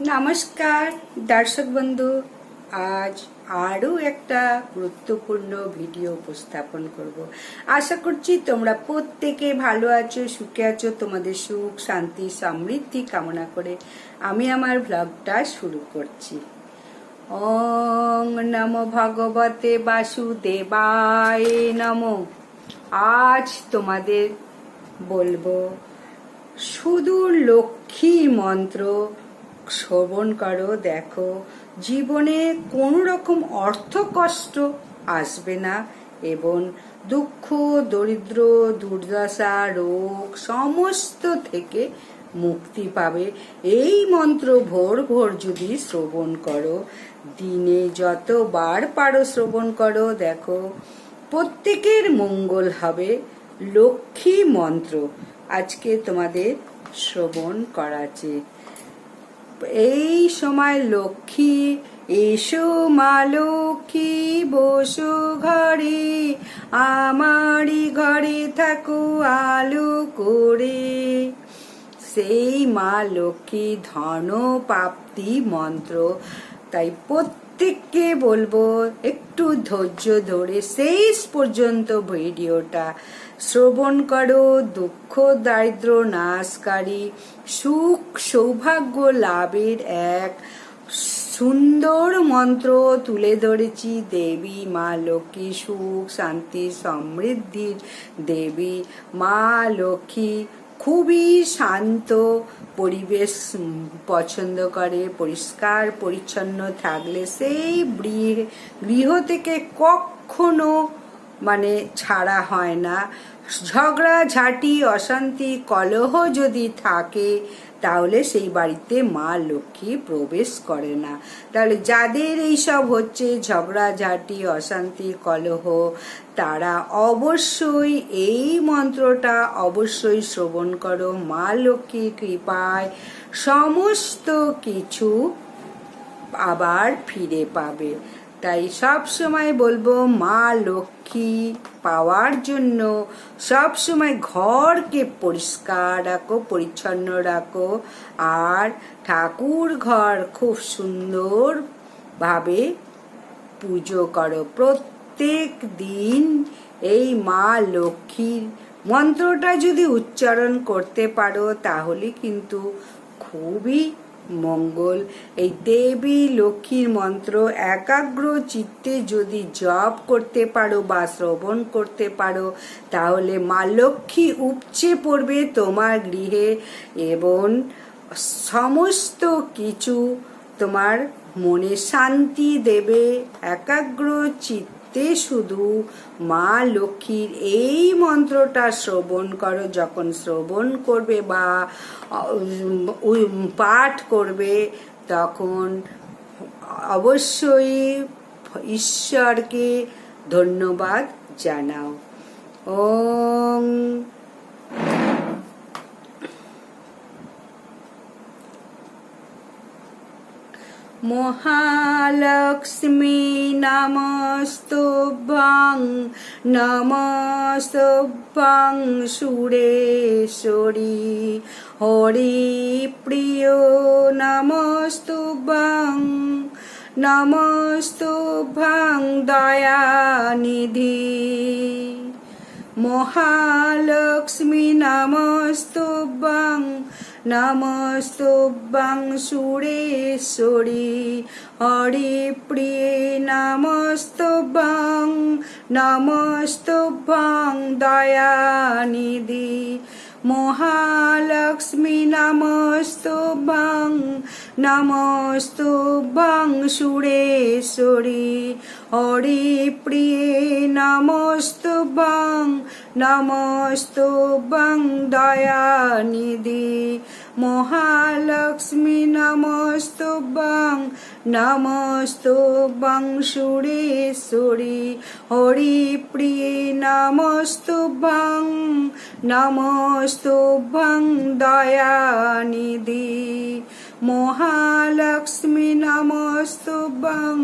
নমস্কার, দর্শক বন্ধু। আজ আরও একটা গুরুত্বপূর্ণ ভিডিও উপস্থাপন করব। আশা করছি তোমরা প্রত্যেকে ভালো আছো, সুখে আছো, তোমাদের সুখ, শান্তি, সমৃদ্ধি কামনা করে আমি আমার ব্লগটা শুরু করছি। ওং নম ভগবতে বাসুদেবায় নম। আজ তোমাদের বলব শুধু লক্ষ্মী মন্ত্র শ্রবণ করো, দেখো, জীবনে কোনো রকম অর্থ কষ্ট আসবে না এবং দুঃখ, দরিদ্র, দুর্দশা, রোগ সমস্ত থেকে মুক্তি পাবে। এই মন্ত্র ভোর ভোর যদি শ্রবণ করো, দিনে যতবার পারো শ্রবণ করো, দেখো, প্রত্যেকের মঙ্গল হবে। লক্ষ্মী মন্ত্র আজকে তোমাদের শ্রবণ করাচ্ছে। এই সময় লক্ষ্মী, এসো মা লক্ষ্মী, বসো ঘরে। আমারই ঘরে থাকো, আলো করে। সেই মা লক্ষ্মী ধন প্রাপ্তি মন্ত্র, তাই প্রত্যেককে বলব, একটু ধৈর্য ধরে শেষ পর্যন্ত ভিডিওটা শ্রবণ করো, দুঃখ, দারিদ্র, নাশকারী, সুখ, সৌভাগ্য লাভের এক সুন্দর মন্ত্র তুলে ধরেছি, দেবী মা লক্ষ্মী সুখ, শান্তি সমৃদ্ধির দেবী মা লক্ষ্মী খুবই শান্ত পরিবেশ পছন্দ করে, পরিষ্কার, পরিচ্ছন্ন থাকলে সেই গৃহ থেকে কখনো মানে ছাড়া হয় না। ঝগড়া, ঝাঁটি, অশান্তি, কলহ যদি থাকে, তাহলে সেই বাড়িতে মা লক্ষ্মী প্রবেশ করে না। তাহলে যাদের এইসব হচ্ছে ঝগড়া, ঝাঁটি, অশান্তি, কলহ, তারা অবশ্যই এই মন্ত্রটা অবশ্যই শ্রবণ করো। মা লক্ষ্মীর কৃপায় সমস্ত কিছু আবার ফিরে পাবে। তাই সব সময় বলব, মা লক্ষ্মী পাওয়ার জন্য সব সময় ঘরকে পরিষ্কার রাখো, পরিচ্ছন্ন রাখো। আর ঠাকুর ঘর খুব সুন্দর ভাবে পুজো করো। প্রত্যেক দিন এই মা লক্ষ্মীর মন্ত্রটা যদি উচ্চারণ করতে পারো, তাহলে কিন্তু খুবই মঙ্গল। এই দেবী লক্ষ্মীর মন্ত্র একাগ্র চিত্তে যদি জপ করতে পারো বা শ্রবণ করতে পারো, তাহলে মা লক্ষ্মী উপচে পড়বে তোমার গৃহে এবং সমস্ত কিছু তোমার মনে শান্তি দেবে, একাগ্র চিত্তে। শুধু মা লক্ষ্মীর এই মন্ত্রটা শ্রবণ করো, যখন শ্রবণ করবে বা পাঠ করবে, তখন অবশ্যই ঈশ্বরকে ধন্যবাদ জানাও। ওং মহালক্ষ্মী নমস্তুভ্যং নমস্তুভ্যং সুরেশ্বরী। হরি প্রিয় নমস্তুভ্যং নমস্তুভ্যং দয়ানিধি। মহালক্ষ্মী নমস্তুভ্যং নমস্তুভ্যং সুরেশ্বরী। হরি প্রিয়ে নমস্তুভ্যং নমস্তুভ্যং দয়ানিধি। মহালক্ষ্মী নমস্তুভ্যং নমস্তুভ্যং সুরেশ্বরী। হরি প্রিয়ে নমস্তুভ্যং দয়ানিধি মহালক্ষ্মী নমস্তুভ্যং নমস্তুভ্যং সুরেশ্বরী হরি প্রিয়ে নমস্তুভ্যং নমস্তুভ্যং দয়ানিধি মহালক্ষ্মী নমস্তুভ্যং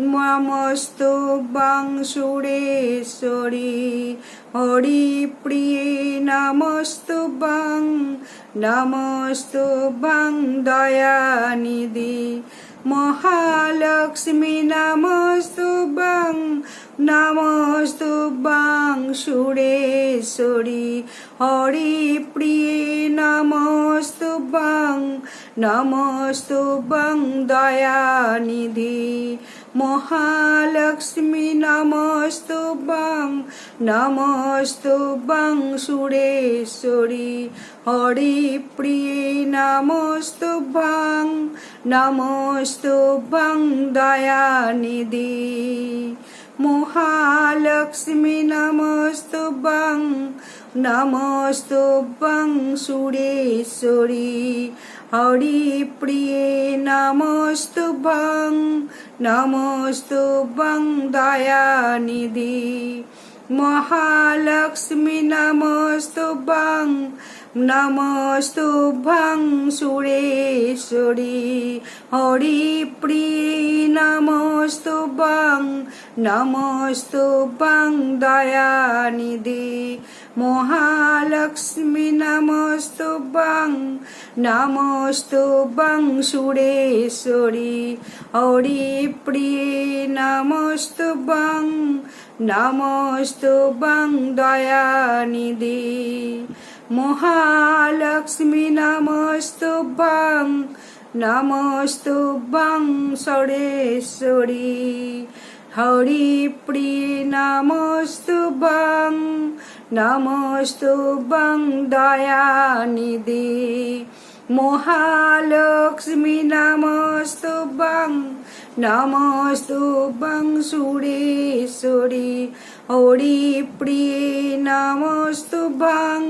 নমস্তুভ্যং সুরেশ্বরী। হরিপ্রিয়ে নমস্তুভ্যং নমস্তুভ্যং দয়ানিধি। মহালক্ষ্মী নমস্তুভ্যং নমস্তুভ্যং সুরেশ্বরী। হরিপ্রিয়ে নমস্তুভ্যং নমস্তুভ্যং দয়ানিধি। মহালক্ষ্মী নমস্তুভ্যং নমস্তুভ্যং সুরেশ্বরী। হরিপ্রিয়ে নমস্তুভ্যং নমস্তুভ্যং দয়ানিধি। মহালক্ষ্মী নমস্তুভ্যং নমস্তুভ্যং সুরেশ্বরী। হরিপ্রিয়ে নমস্তুভ্যং নমস্তুভ্যং দয়ানিধি মহালক্ষ্মী নমস্তুভ্যং নমস্তুভ্যং সুরেশ্বরী হরিপ্রিয়ে নমস্তুভ্যং নমস্তুভ্যং দয়ানিধি মহালক্ষ্মী নমস্তুভ্যং নমস্তুভ্যং সুরেশ্বরী। হরিপ্রিয়ে নমস্তুভ্যং নমস্তুভ্যং দয়ানিধি। মহালক্ষ্মী নমস্তুভ্যং নমস্তুভ্যং সরেশ্বরী। হরিপ্রিয়ে নমস্তুভ্যং নমস্তুভ্যং দয়ানিধি। মহালক্ষ্মী নমস্তুভ্যং নমস্তুভ্যং সুরেশ্বরী। হরিপ্রিয়ে নমস্তুভ্যং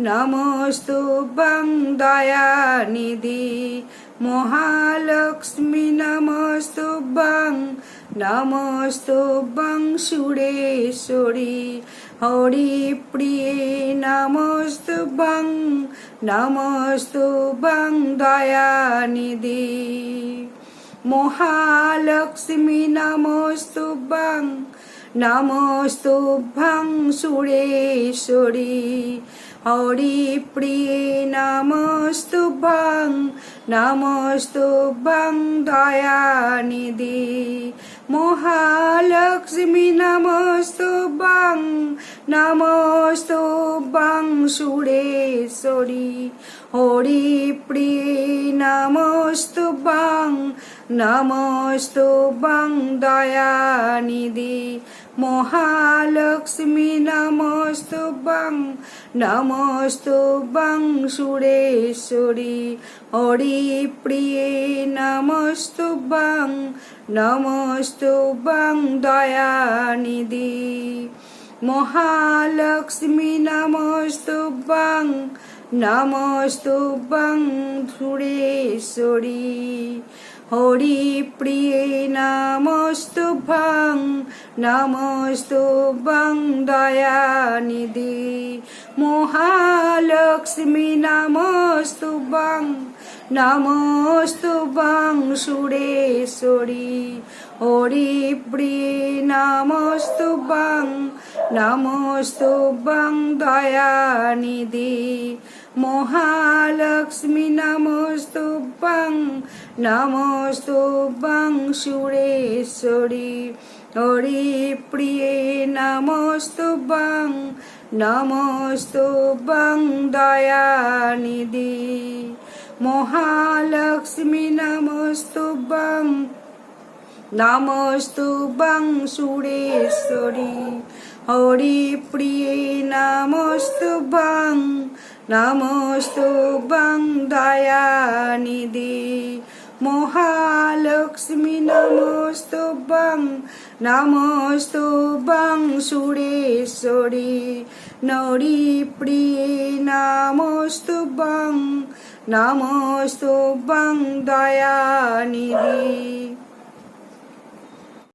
নমস্তুভ্যং দয়ানিধি। মহালক্ষ্মী নমস্তুভ্যং নমস্তুভ্যং সুরেশ্বরী হরিপ্রিয়ে নমস্তুভ্যং নমস্তুভ্যং দয়ানিধি। মহালক্ষ্মী নমস্তুভ্যং নমস্তুভ্যং সুরেশ্বরী হরিপ্রিয়ে নমস্তুভ্যং নমস্তুভ্যং দয়ানিধি। মহালক্ষ্মী নমস্তুভ্যং নমস্তুভ্যং সুরেশ্বরী। হরিপ্রিয়ে নমস্তুভ্যং নমস্তুভ্যং দয়ানিধি। মহালক্ষ্মী নমস্তুভ্যং নমস্তুভ্যং সুরেশ্বরী। হরিপ্রিয়ে নমস্তুভ্যং নমস্তুভ্যং দয়ানিধি। মহালক্ষ্মী নমস্তুভ্যং নমস্তুভ্যং সুরেশ্বরী হরিপ্রিয়ে নমস্তুভ্যং নমস্তুভ্যং দয়ানিধি। মহালক্ষ্মী নমস্তুভ্যং নমস্তুভ্যং সুরেশ্বরী হরিপ্রিয়ে নমস্তুভ্যং নমস্তুভ্যং দয়ানিধি মহালক্ষ্মী নমস্তুভ্যং নমস্তুভ্যং সুরেশ্বরী হরিপ্রিয়ে নমস্তুভ্যং নমস্তুভ্যং দয়ানিধি। মহালক্ষ্মী নমস্তুভ্যং নমস্তুভ্যং সুরেশ্বরী। হরিপ্রিয়ে নমস্তুভ্যং নমস্তুভ্যং দয়ানিধি। মহালক্ষ্মী নমস্তুভ্যং নমস্তুভ্যং সুরেশ্বরী। নরিপ্রিয়ে নমস্তুভ্যং নমস্তুভ্যং দয়ানিধি।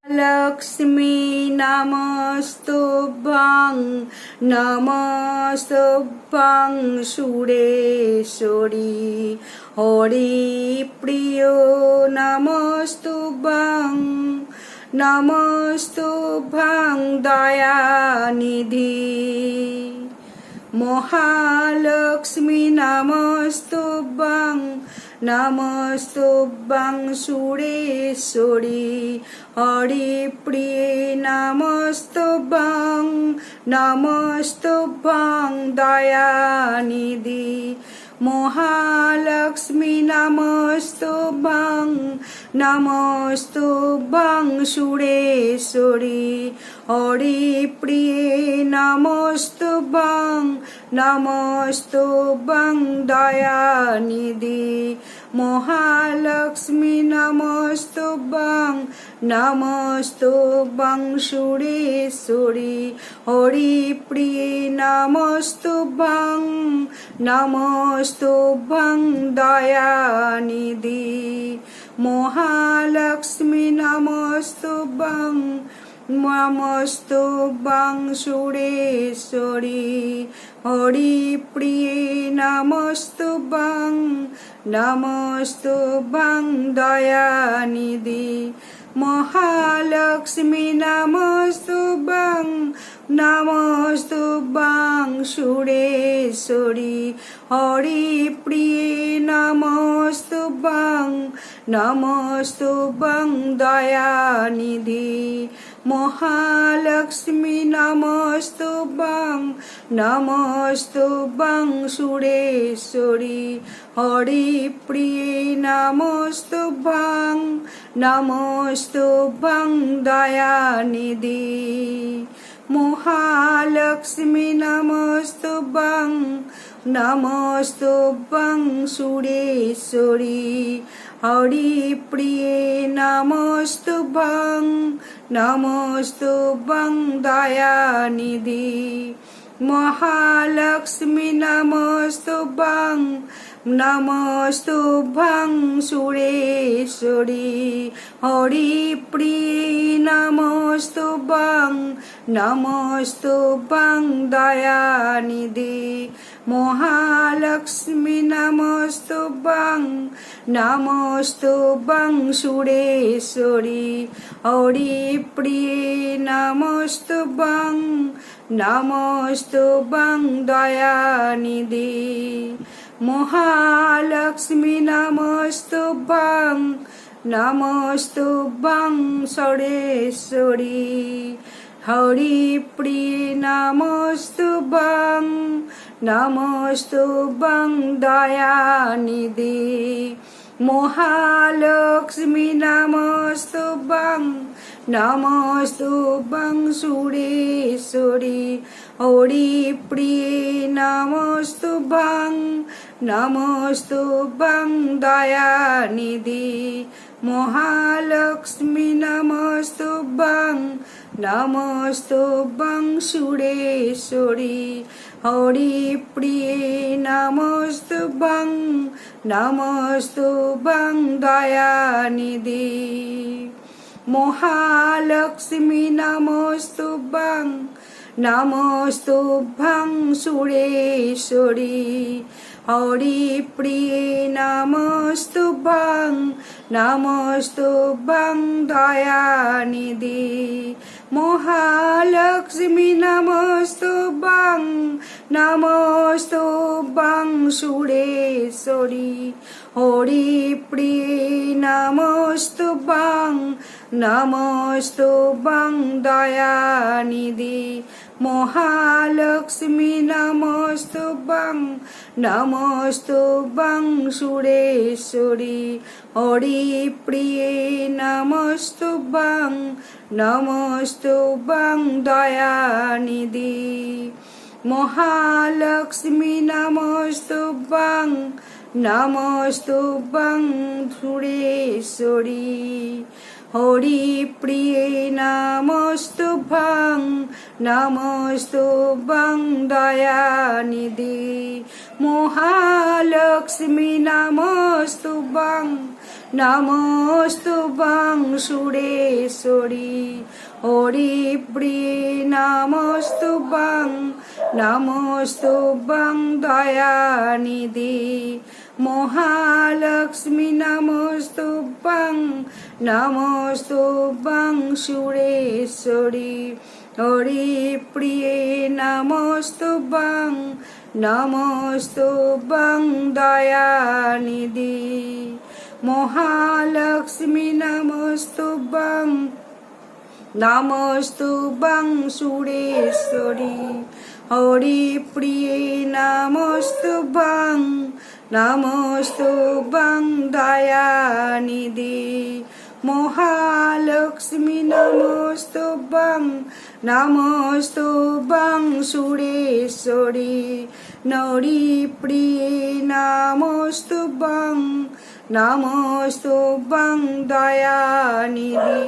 লক্ষ্মী নমস্তুভ্যং নমস্তুভ্যং সুরেশ্বরী। হরি প্রিয় নমস্তুভ্যং নমস্তুভ্যং দয়ানিধি। মহালক্ষ্মী নমস্তুভ্যং নমস্তুভ্যং সুরেশ্বরী। হরিপ্রিয়ে নমস্তুভ্যং নমস্তুভ্যং দয়ানিধি। মহালক্ষ্মী নমস্তুভ্যং নমস্তুভ্যং সুরেশ্বরী। হরিপ্রিয়ে নমস্তুভ্যং নমস্তুভ্যং দয়ানিধি। মহালক্ষ্মী নমস্তুভ্যং নমস্তুভ্যং সুরেশ্বরী। হরিপ্রিয়ে নমস্তুভ্যং নমস্তুভ্যং দয়ানিধি। মহালক্ষ্মী নমস্তুভ্যং নমস্তুভ্যং সুরেশ্বরী। হরিপ্রিয়ে নমস্তুভ্যং নমস্তুভ্যং দয়ানিধি। মহালক্ষ্মী নমস্তুভ্যং নমস্তুভ্যং সুরেশ্বরী। হরিপ্রিয়ে নমস্তুভ্যং নমস্তুভ্যং দয়ানিধি মহালক্ষ্মী নমস্তুভ্যং নমস্তুভ্যং সুরেশ্বরী হরিপ্রিয়ে নমস্তুভ্যং নমস্তুভ্যং দয়ানিধি মহালক্ষ্মী নমস্তুভ্যং নমস্তুভ্যং সুরেশ্বরী হরিপ্রিয়ে নমস্তুভ্যং নমস্তুভ্যং দয়ানিধি মহালক্ষ্মী নমস্তুভ্যং নমস্তুভ্যং সুরেশ্বরী হরিপ্রিয়ে নমস্তুভ্যং নমস্তুভ্যং দয়ানিধি মহালক্ষ্মী নমস্তুভ্যং নমস্তুভ্যং সুরেশ্বরী। হরিপ্রিয়ে নমস্তুভ্যং নমস্তুভ্যং দয়ানিধি। মহালক্ষ্মী নমস্তুভ্যং নমস্তুভ্যং সরেশ্বরী। হরিপ্রিয়ে নমস্তুভ্যং নমস্তুভ্যং দয়ানিধি মহালক্ষ্মী নমস্তুভ্যং নমস্তুভ্যং সুরেশ্বরী। হরিপ্রিয়ে নমস্তুভ্যং নমস্তুভ্যং দয়ানিধি মহালক্ষ্মী নমস্তুভ্যং নমস্তুভ্যং সুরেশ্বরী। হরিপ্রিয়ে নমস্তুভ্যং নমস্তুভ্যং দয়ানিধি। মহালক্ষ্মী নমস্তুভ্যং নমস্তুভ্যং সুরেশ্বরী। হরিপ্রিয়ে নমস্তুভ্যং নমস্তুভ্যং দয়ানিধি। মহালক্ষ্মী নমস্তুভ্যং নমস্তুভ্যং সুরেশ্বরী। হরিপ্রিয়ে নমস্তুভ্যং নমস্তুভ্যং দয়ানিধি। মহালক্ষ্মী নমস্তুভ্যং নমস্তুভ্যং সুরেশ্বরী। হরিপ্রিয়ে নমস্তুভ্যং নমস্তুভ্যং দয়ানিধি। মহালক্ষ্মী নমস্তুভ্যং নমস্তুভ্যং সুরেশ্বরী। হরিপ্রিয়ে নমস্তুভ্যং নমস্তুভ্যং দয়ানিধি। মহালক্ষ্মী নমস্তুভ্যং নমস্তুভ্যং সুরেশ্বরী। হরিপ্রিয়ে নমস্তুভ্যং নমস্তুভ্যং দয়ানিধি। মহালক্ষ্মী নমস্তুভ্যং নমস্তুভ্যং সুরেশ্বরী। হরিপ্রিয়ে নমস্তুভ্যং নমস্তুভ্যং দয়ানিধি। মহালক্ষ্মী নমস্তুভ্যং নমস্তুভ্যং সুরেশ্বরী। হরিপ্রিয়ে নমস্তুভ্যং নমস্তুভ্যং দয়ানিধি মহালক্ষ্মী নমস্তুভ্যং নমস্তুভ্যং সুরেশ্বরী নরিপ্রিয়ে নমস্তুভ্যং নমস্তুভ্যং দয়ানিধি